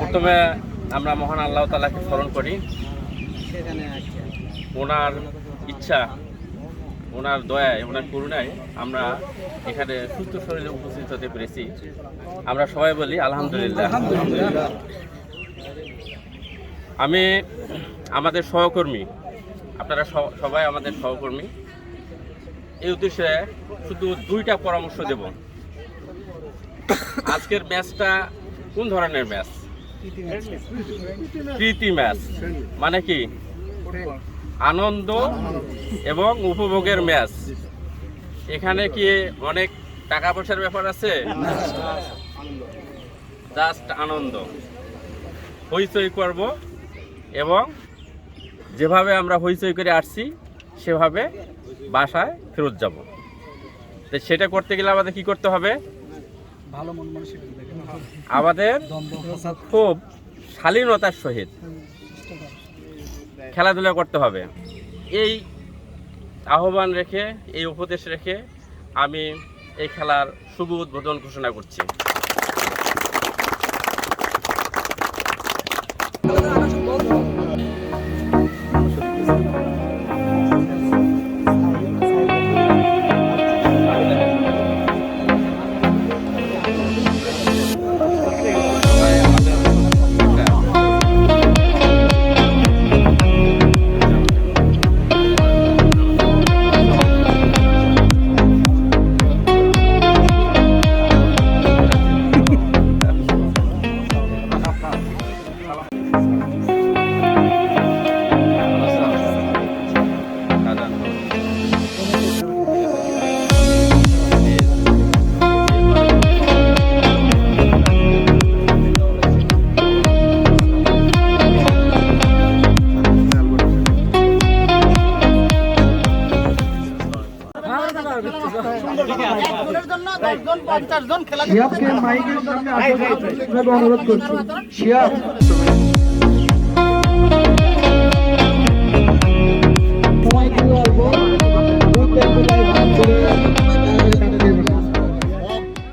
প্রথমে আমরা মহান আল্লাহ তালাকে স্মরণ করি। ওনার ইচ্ছা, ওনার দয়ায়, ওনার করুণায় আমরা এখানে সুস্থ শরীরে উপস্থিত হতে পেরেছি। আমরা সবাই বলি, আলহামদুলিল্লাহ। আমি আমাদের সহকর্মী, আপনারা সবাই আমাদের সহকর্মী, এই উদ্দেশ্যে শুধু দুইটা পরামর্শ দেব। আজকের ম্যাচটা কোন ধরনের ম্যাচ? প্রীতি ম্যাচ। মানে কি? আনন্দ এবং উপভোগের ম্যাচ। এখানে কি অনেক টাকা পয়সার ব্যাপার আছে? জাস্ট আনন্দ। হইচই করব এবং যেভাবে আমরা হইচই করে আসছি, সেভাবে বাসায় ফেরত যাব। তো সেটা করতে গেলে আমাদের কি করতে হবে? আমাদের খুব শালীনতার সহিত খেলাধুলা করতে হবে। এই আহ্বান রেখে, এই উপদেশ রেখে আমি এই খেলার শুভ উদ্বোধন ঘোষণা করছি।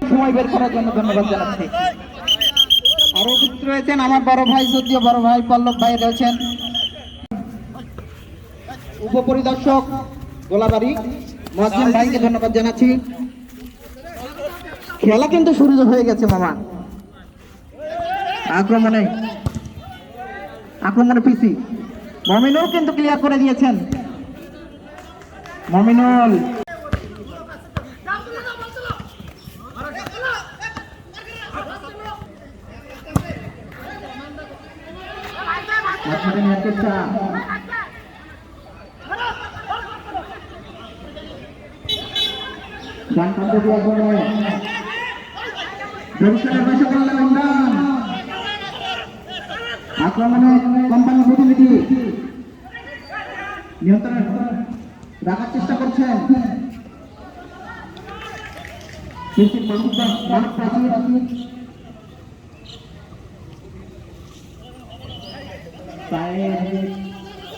সময় বের করার জন্য ধন্যবাদ আরও উপস্থিত রয়েছেন আমার বড় ভাই সদ্য বড় ভাই পল্লব ভাই রয়েছেন উপপরিদর্শক গোলাবাড়ি মহাজিন ভাইকে ধন্যবাদ জানাচ্ছি। খেলা কিন্তু শুরু হয়ে গেছে, মামা। আক্রমণে। আক্রমণে পিসি। মমিনুল কিন্তু ক্লিয়ার করে দিয়েছেন। মমিনুল। চেষ্টা আক্রমণে ভবিষ্যতের নিয়ন্ত্রণে রাখার চেষ্টা করছেন।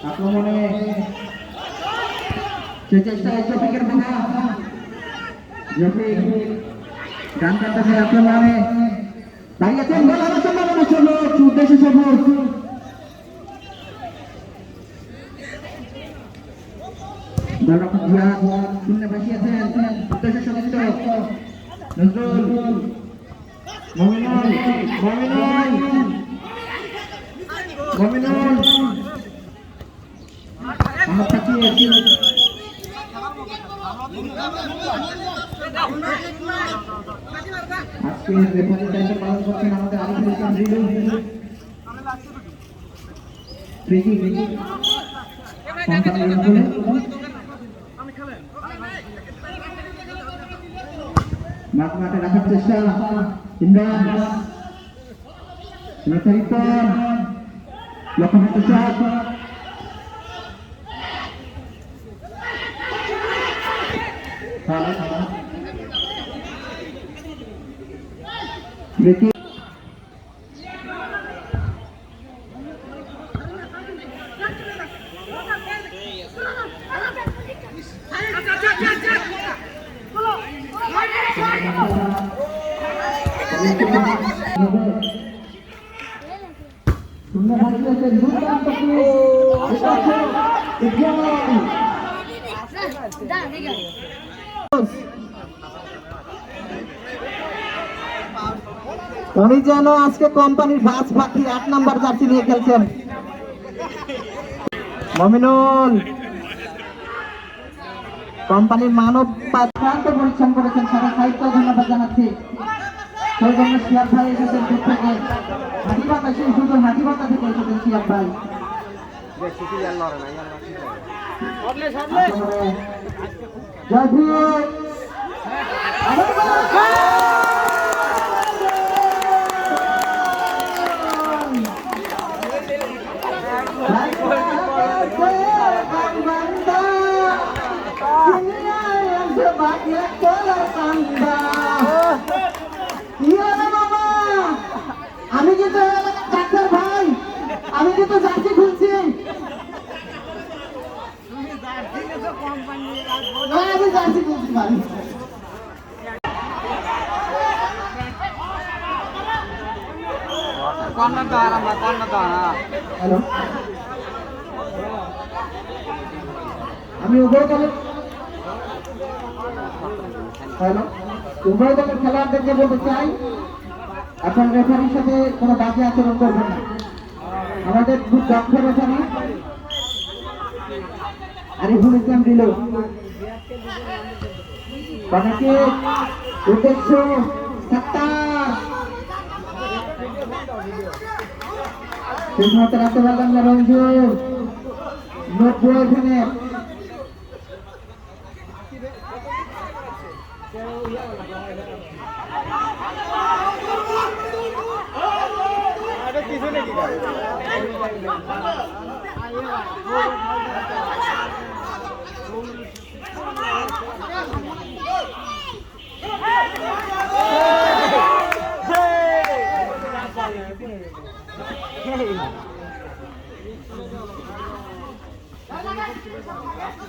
আক্রমণে সে চেষ্টায় জফিকের বাধা জফিক ডান প্রান্ত থেকে আক্রমণে দাঁড়িয়েছেন গোলার সম্ভাবনা ছিল উদ্দেশ্য সবুজ। গোলরক্ষক জিয়াদ শূন্য বসিয়েছেন উদ্দেশ্য আমার কাছে আজকে রেফারির দায়িত্ব পালন করছেন আমাদের আরিফুল ইসলাম রিলু প্রীতি প্রীতি কোম্পানির অনুকূলে মাঠ মাঠে রাখার চেষ্টা ইমরান লক্ষ্য প্রসাদ প্রীতি সুন্দর হাসিয়েছেন দুর্দান্ত উনি যেন আজকে কোম্পানির বাস পাখি আট নাম্বার জার্সি নিয়ে খেলছেন। মমিনুল। কোম্পানির মানব প্রান্ত পরিশ্রম করেছেন সাথে সাহিত্য ধন্যবাদ জানাচ্ছি। সেই জন্য শিয়াব ভাই এসেছেন দূর থেকে। হাতিবাতা সেই শুধু হাতিবাতা থেকে এসেছেন শিয়াব ভাই। জয় ভীম আমি কিন্তু ডাক্তার ভাই আমি কিন্তু জার্সি খুলছি না, আমি জার্সি খুলছি ভাই হ্যালো আমি উভয় দলের হ্যালো উভয় দলের খেলোয়াড়দেরকে বলতে চাই, এখন রেফারির সাথে কোনো বাজে আচরণ করবেন না। আমাদের খুব দক্ষ রেফারি আরিফুল ইসলাম দিল। বানাকে উদ্দেশ্য সাত্তার ঠিক মতো রাখতে পারলাম না রঞ্জু নব্বই এখানে হ্যালো আজকে ওদের মনে ভাই কাজ মানে বলি না এবার আর হ্যালো হ্যালো তবে যতটা পিছন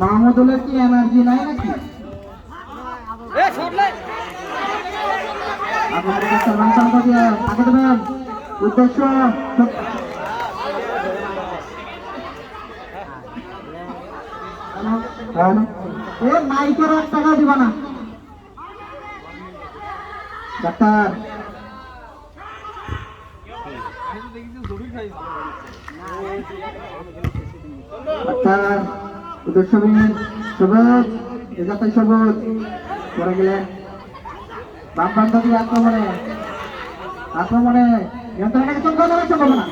মাহমুদুলের কি এনার্জি নাই নাকি? উদ্দেশ্য। এ মাইকের এক টাকা দিবা না। ডাক্তার। ডাক্তার। উদ্দেশ্যবিহীন সবুজ এজাতে সবুজ পরে গেলে বামপন্থী আক্রমণে আক্রমণে নিয়ন্ত্রণে কিছু করার সম্ভাবনা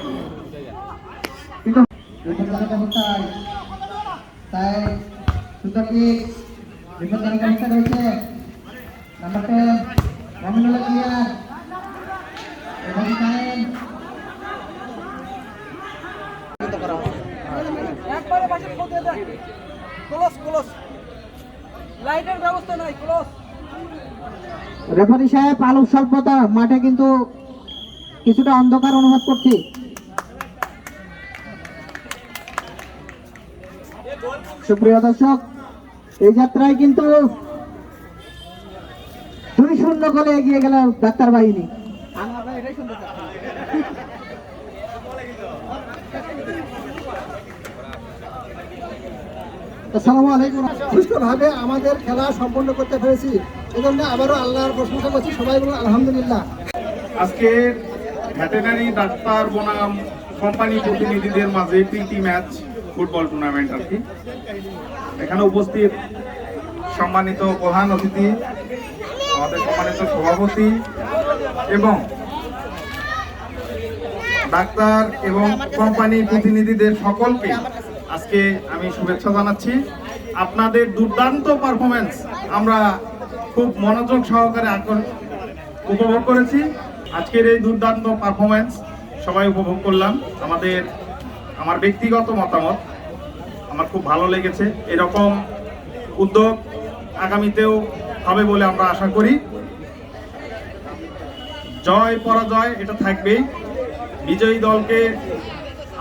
কিন্তু বিপজ্জনক অবস্থায় তাই সুন্দর কি বিপজ্জনক অবস্থা রয়েছে? নাম্বার টেন ক্লিয়ার এবং টাইম একবারে পাশে খোঁজে দেন ক্লোজ ক্লোজ রেফারি সাহেব আলোক স্বল্পতা মাঠে কিন্তু কিছুটা অন্ধকার অনুভব করছি। সুপ্রিয় দর্শক, এই যাত্রায় কিন্তু দুই শূন্য করে এগিয়ে গেল ডাক্তার বাহিনী। আসসালামু আলাইকুম। সুষ্ঠুভাবে আমাদের খেলা সম্পন্ন করতে পেরেছি। এজন্য আবারও আল্লাহর প্রশংসা করছি। সবাই বলুন, আলহামদুলিল্লাহ। আজকের ভেটেনারি ডাক্তার বনাম কোম্পানি প্রতিনিধিদের মাঝে প্রীতি ম্যাচ, ফুটবল টুর্নামেন্ট আর কি। এখানে উপস্থিত সম্মানিত প্রধান অতিথি, আমাদের সম্মানিত সভাপতি এবং ডাক্তার এবং কোম্পানি প্রতিনিধিদের সকলকে আজকে আমি শুভেচ্ছা জানাচ্ছি। আপনাদের দুর্দান্ত পারফরমেন্স আমরা খুব মনোযোগ সহকারে উপভোগ করেছি। আজকের এই দুর্দান্ত পারফরমেন্স সবাই উপভোগ করলাম। আমাদের, আমার ব্যক্তিগত মতামত, আমার খুব ভালো লেগেছে। এরকম উদ্যোগ আগামীতেও হবে বলে আমরা আশা করি। জয়, পরাজয়, এটা থাকবেই। বিজয়ী দলকে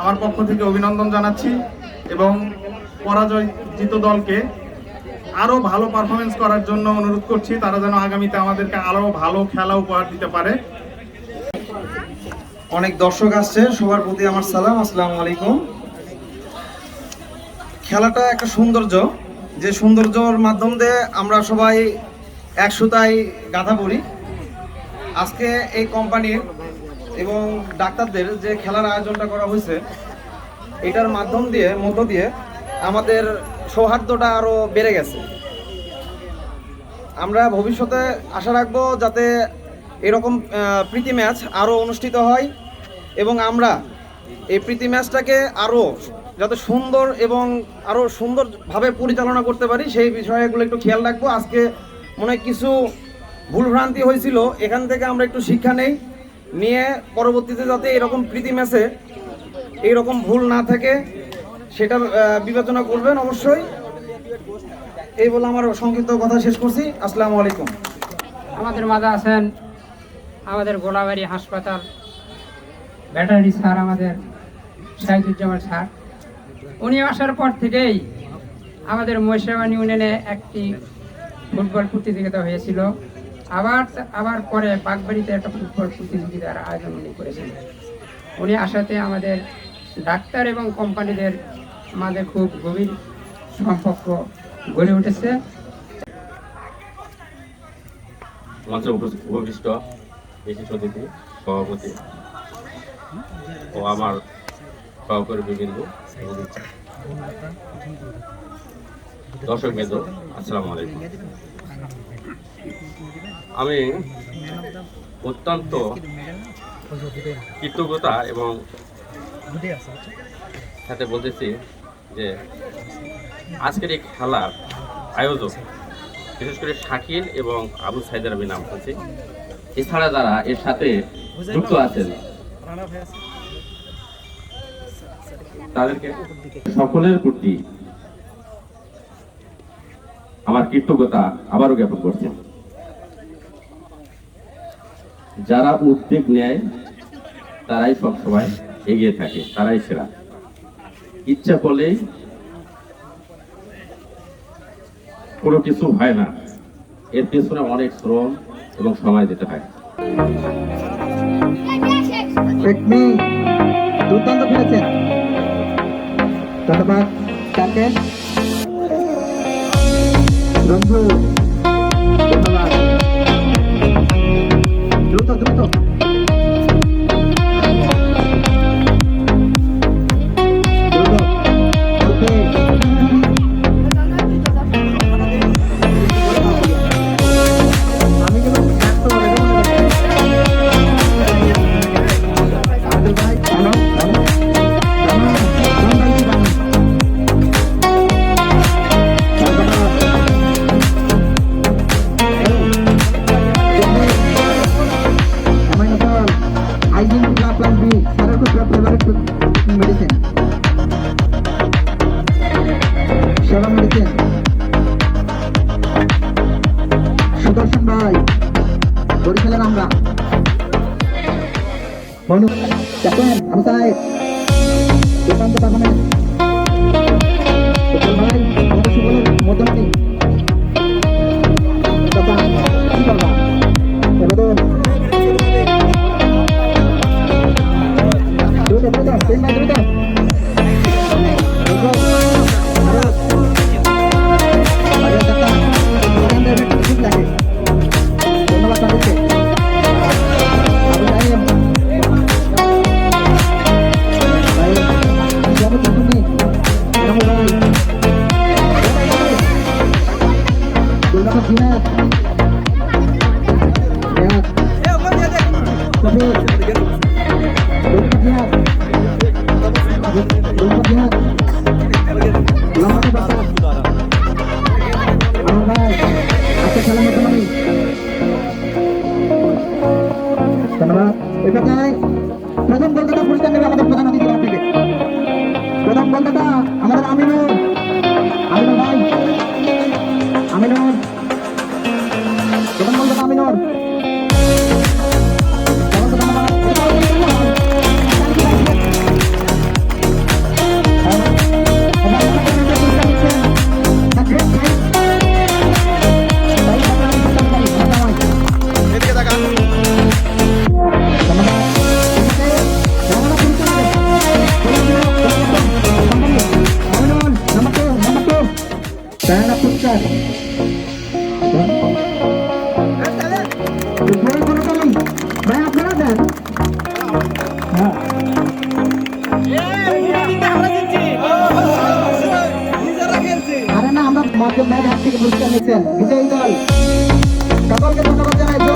আমার পক্ষ থেকে অভিনন্দন জানাচ্ছি। এবং পরাজয়জিত দলকে আরও ভালো পারফরমেন্স করার জন্য অনুরোধ করছি, তারা যেন আগামীতে আমাদেরকে আরও ভালো খেলা উপহার দিতে পারে। অনেক দর্শক আসছে, সবার প্রতি আমার সালাম, আসসালামু আলাইকুম। খেলাটা একটা সৌন্দর্য, যে সৌন্দর্যর মাধ্যম দিয়ে আমরা সবাই এক সুতায় গাঁথা পড়ি। আজকে এই কোম্পানির এবং ডাক্তারদের যে খেলার আয়োজনটা করা হয়েছে এটার মাধ্যম দিয়ে, মধ্য দিয়ে আমাদের সৌহার্দ্যটা আরও বেড়ে গেছে। আমরা ভবিষ্যতে আশা রাখব যাতে এরকম প্রীতি ম্যাচ আরও অনুষ্ঠিত হয় এবং আমরা এই প্রীতি ম্যাচটাকে আরও যাতে সুন্দর এবং আরও সুন্দরভাবে পরিচালনা করতে পারি, সেই বিষয়গুলো একটু খেয়াল রাখব। আজকে মনে কিছু ভুলভ্রান্তি হয়েছিল, এখান থেকে আমরা একটু শিক্ষা নেই, নিয়ে পরবর্তীতে যাতে এরকম প্রীতি ম্যাচে এইরকম ভুল না থাকে, সেটা বিবেচনা করবেন অবশ্যই। এই বলে আমার সংক্ষিপ্ত কথা শেষ করছি। আসসালামু আলাইকুম। আমাদের মাঝে আছেন আমাদের গোলাবাড়ি হাসপাতাল ভেটারি স্যার, আমাদের সাইদুজ্জামান স্যার। উনি আসার পর থেকেই আমাদের মহিষাবান ইউনিয়নে একটি ফুটবল প্রতিযোগিতা হয়েছিল। আবার আবার পরে বাগবাড়িতে একটা ফুটবল প্রতিযোগিতার আয়োজন উনি করেছিলেন উনি আসাতে আমাদের ডাক্তার এবং কোম্পানিদের মাঝে খুব গভীর সম্পর্ক গড়ে উঠেছে। মঞ্চে উপবিষ্ট সভাপতি ও আমার সহকর্মী বিন্দু। দর্শক বৃন্দ, আসসালামু আলাইকুম। আমি অত্যন্ত কৃতজ্ঞতা এবং সাথে বলতেছি যে আজকের এই খেলার আয়োজক বিশেষ করে শাকিল এবং আবু সাইদের আমি নাম বলছি এছাড়া যারা এর সাথে যুক্ত আছেন তাদেরকে সকলের প্রতি আমার কৃতজ্ঞতা আবারও জ্ঞাপন করছি। যারা উদ্যোগ নেয় তারাই সবসময় এগিয়ে থাকে, তারাই সেরা। ইচ্ছা করলেই কোনো কিছু হয় না। এর পেছনে অনেক শ্রম এবং সময় দিতে হয়। ধন্যবাদ ধন্যবাদ রাখেন ম্যান হাত থেকে পুরস্কার নিচ্ছেন বিজয়ী দল। সকলকে ধন্যবাদ জানাই।